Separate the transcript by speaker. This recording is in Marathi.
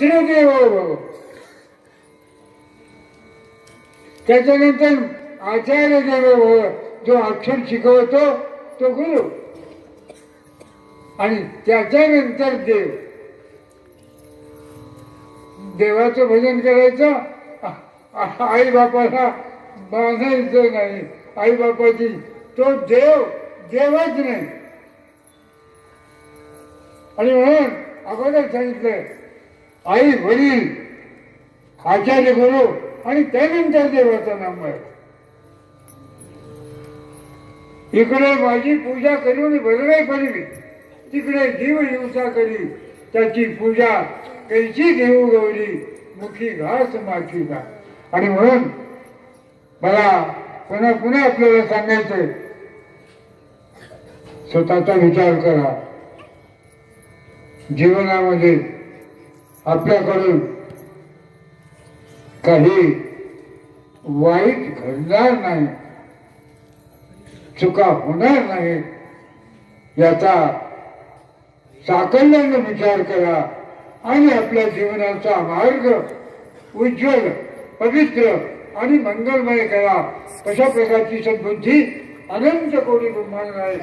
Speaker 1: पितृदेव त्याच्यानंतर आचार्य देव जो अक्षर शिकवतो तो गुरु आणि त्याच्यानंतर देव देवाचं भजन करायचं आई बापाला बांधायचं नाही आई बापाची तो देव देवच नाही आणि म्हणून अगोदर सांगितलं आई वडील आचार्य गुरु आणि त्यानंतर देवाचं नाम आहे इकडे माझी पूजा करून बदलाय पडली. तिकडे जीव हिंसा करी. त्याची पूजा कैची घेऊ गौरी? मुखी घास माखी का आणि म्हणून मला पुन्हा पुन्हा आपल्याला सांगायचंय स्वतःचा विचार करा. जीवनामध्ये आपल्याकडून काही वाईट घडणार नाही चुका होणार नाही याचा साकल्याने विचार करा आणि आपल्या जीवनाचा मार्ग उज्ज्वल पवित्र आणि मंगलमय करा. अशा प्रकारची सद्बुद्धी अनंत कोटी ब्रह्मांड आहे.